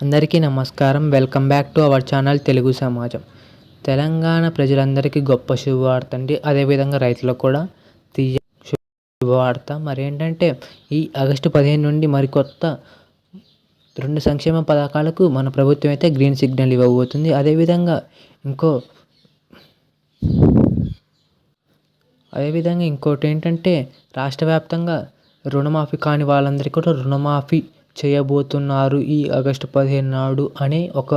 అందరికీ నమస్కారం. Welcome back to our channel Telugu Samajam. Telangana ప్రజలందరికీ గొప్ప శుభవార్త అండి. అదేవిధంగా రైతులకు కూడా తీయ శుభవార్త. మరి ఏంటంటే ఈ ఆగస్టు పదిహేను నుండి మరికొత్త రెండు సంక్షేమ పథకాలకు మన ప్రభుత్వం అయితే గ్రీన్ సిగ్నల్ ఇవ్వబోతుంది. అదేవిధంగా ఇంకో అదేవిధంగా ఇంకోటి ఏంటంటే రాష్ట్ర వ్యాప్తంగా రుణమాఫీ కాని వాళ్ళందరికీ కూడా రుణమాఫీ చేయబోతున్నారు ఈ ఆగస్టు పదిహేను నాడు అనే ఒక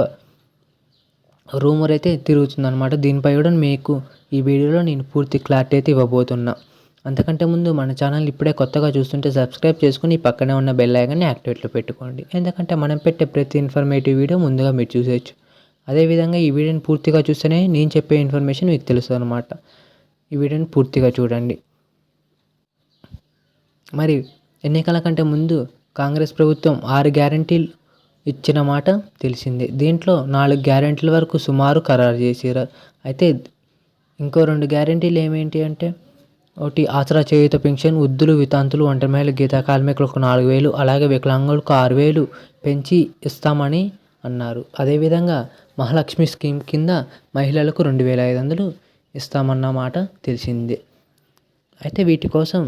రూమర్ అయితే తిరుగుతుందనమాట దీనిపై కూడా మీకు ఈ వీడియోలో నేను పూర్తి క్లారిటీ అయితే ఇవ్వబోతున్నా. అంతకంటే ముందు మన ఛానల్ ఇప్పుడే కొత్తగా చూస్తుంటే సబ్స్క్రైబ్ చేసుకుని పక్కనే ఉన్న బెల్ ఐకాన్ని యాక్టివేట్లో పెట్టుకోండి. ఎందుకంటే మనం పెట్టే ప్రతి ఇన్ఫర్మేటివ్ వీడియో ముందుగా మీరు చూసేయచ్చు. అదేవిధంగా ఈ వీడియోని పూర్తిగా చూస్తేనే నేను చెప్పే ఇన్ఫర్మేషన్ మీకు తెలుస్తుంది అనమాట ఈ వీడియోని పూర్తిగా చూడండి. మరి ఎన్నికల కంటే ముందు కాంగ్రెస్ ప్రభుత్వం ఆరు గ్యారంటీలు ఇచ్చిన మాట తెలిసిందే. దీంట్లో నాలుగు గ్యారంటీల వరకు సుమారు ఖరారు చేసారు అయితే ఇంకో రెండు గ్యారంటీలు ఏమేంటి అంటే ఒకటి ఆసరా చేయుత పెన్షన్ వృద్ధులు వితాంతులు ఒంటరి మహిళలు గీతా కార్మికులకు నాలుగు వేలు అలాగే వికలాంగులకు ఆరు వేలు పెంచి ఇస్తామని అన్నారు. అదేవిధంగా మహాలక్ష్మి స్కీమ్ కింద మహిళలకు రెండు వేల ఐదు వందలు ఇస్తామన్న మాట తెలిసిందే. అయితే వీటి కోసం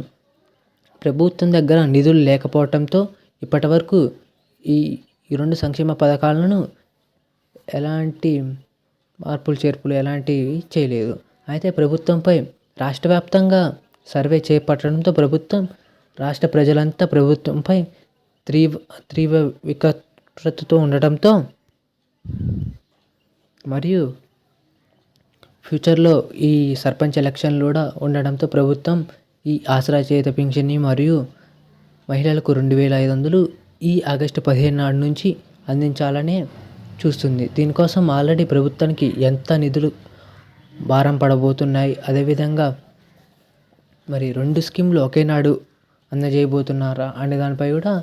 ప్రభుత్వం దగ్గర నిధులు లేకపోవటంతో ఇప్పటి వరకు ఈ ఈ రెండు సంక్షేమ పథకాలను ఎలాంటి మార్పులు చేర్పులు ఎలాంటివి చేయలేదు. అయితే ప్రభుత్వంపై రాష్ట్ర వ్యాప్తంగా సర్వే చేపట్టడంతో ప్రభుత్వం రాష్ట్ర ప్రజలంతా ప్రభుత్వంపై తీవ్ర తీవ్ర వికృతతో ఉండటంతో మరియు ఫ్యూచర్లో ఈ సర్పంచ్ ఎలక్షన్లు కూడా ఉండడంతో ప్రభుత్వం ఈ ఆసరా చేత పింఛన్ని మరియు మహిళలకు రెండు వేల ఐదు వందలు ఈ ఆగస్టు పదిహేను నాడు నుంచి అందించాలని చూస్తుంది. దీనికోసం ఆల్రెడీ ప్రభుత్వానికి ఎంత నిధులు భారం పడబోతున్నాయి అదేవిధంగా మరి రెండు స్కీమ్లు ఒకేనాడు అందజేయబోతున్నారా అనే దానిపై కూడా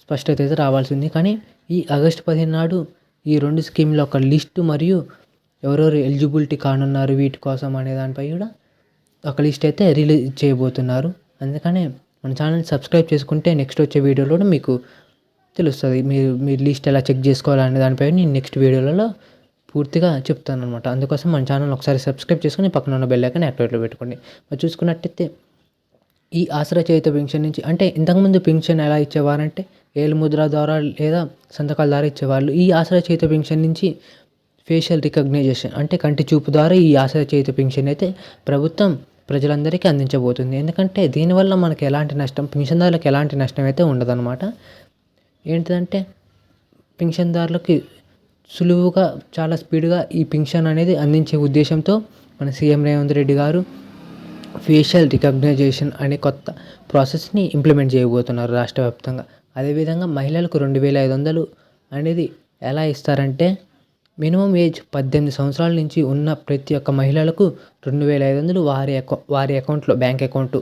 స్పష్టత అయితే రావాల్సింది కానీ ఈ ఆగస్టు పదిహేను నాడు ఈ రెండు స్కీమ్ల ఒక లిస్టు మరియు ఎవరెవరు ఎలిజిబిలిటీ కానున్నారు వీటి కోసం అనే దానిపై కూడా ఒక లిస్ట్ అయితే రిలీజ్ చేయబోతున్నారు. అందుకనే మన ఛానల్ సబ్స్క్రైబ్ చేసుకుంటే నెక్స్ట్ వచ్చే వీడియోలో మీకు తెలుస్తుంది. మీరు మీ లిస్ట్ ఎలా చెక్ చేసుకోవాలనే దానిపై నేను నెక్స్ట్ వీడియోలలో పూర్తిగా చెప్తాను అనమాట అందుకోసం మన ఛానల్ ఒకసారి సబ్స్క్రైబ్ చేసుకుని పక్కన ఉన్న బెల్ ఐకాన్ యాక్టివేట్లో పెట్టుకోండి. మరి చూసుకున్నట్టయితే ఈ ఆసరా చేయుత పెన్షన్ నుంచి అంటే ఇంతకుముందు పెన్షన్ ఎలా ఇచ్చేవారంటే ఏలు ముద్ర ద్వారా లేదా సంతకాల ద్వారా ఇచ్చేవాళ్ళు. ఈ ఆసరా చేయుత పెన్షన్ నుంచి ఫేషియల్ రికగ్నైజేషన్ అంటే కంటి చూపు ద్వారా ఈ ఆసరా చేయుత పెన్షన్ అయితే ప్రభుత్వం ప్రజలందరికీ అందించబోతుంది. ఎందుకంటే దీనివల్ల మనకి ఎలాంటి నష్టం పింఛన్దారులకు ఎలాంటి నష్టం అయితే ఉండదన్నమాట. ఏంటిదంటే పింఛన్దారులకి సులువుగా చాలా స్పీడ్గా ఈ పింఛన్ అనేది అందించే ఉద్దేశంతో మన సీఎం రేవంత్ రెడ్డి గారు ఫేషియల్ రికగ్నైజేషన్ అనే కొత్త ప్రాసెస్ని ఇంప్లిమెంట్ చేయబోతున్నారు రాష్ట్ర వ్యాప్తంగా. అదేవిధంగా మహిళలకు రెండు వేల ఐదు వందలు అనేది ఎలా ఇస్తారంటే మినిమం ఏజ్ పద్దెనిమిది సంవత్సరాల నుంచి ఉన్న ప్రతి ఒక్క మహిళలకు రెండు వేల ఐదు వందలు వారి అకౌ వారి అకౌంట్లో బ్యాంక్ అకౌంట్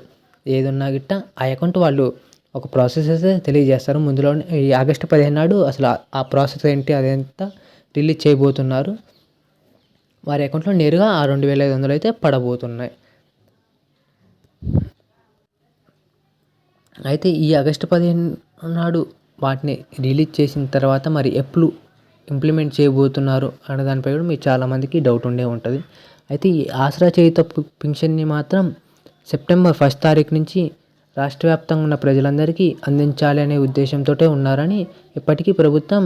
ఏది ఉన్నా గిట్ట ఆ అకౌంట్ వాళ్ళు ఒక ప్రాసెస్ అయితే తెలియజేస్తారు. ముందులోనే ఈ ఆగస్టు పదిహేను నాడు అసలు ఆ ప్రాసెస్ ఏంటి అదంతా రిలీజ్ చేయబోతున్నారు. వారి అకౌంట్లో నేరుగా ఆ రెండు వేల ఐదు వందలు అయితే పడబోతున్నాయి. అయితే ఈ ఆగస్టు పదిహేను నాడు వాటిని రిలీజ్ చేసిన తర్వాత మరి ఎప్పుడు ఇంప్లిమెంట్ చేయబోతున్నారు అనే దానిపై కూడా మీకు చాలామందికి డౌట్ ఉండే ఉంటుంది. అయితే ఈ ఆసరా చేయుత పింఛన్ని మాత్రం సెప్టెంబర్ ఫస్ట్ తారీఖు నుంచి రాష్ట్ర వ్యాప్తంగా ఉన్న ప్రజలందరికీ అందించాలి అనే ఉద్దేశంతో ఉన్నారని ఇప్పటికీ ప్రభుత్వం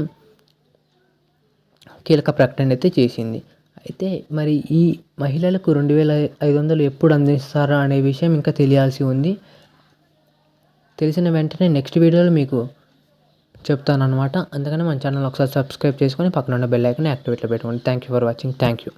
కీలక ప్రకటన అయితే చేసింది. అయితే మరి ఈ మహిళలకు రెండు వేల ఐదు వందలు ఎప్పుడు అందిస్తారా అనే విషయం ఇంకా తెలియాల్సి ఉంది. తెలిసిన వెంటనే నెక్స్ట్ వీడియోలో మీకు చెప్తాను అనమాట అందుకని మన ఛానల్ ఒకసారి సబ్స్క్రైబ్ చేసుకొని పక్కన ఉన్న బెల్ ఐకాన్ యాక్టివేట్లో పెట్టుకోండి. Thank you for watching thank you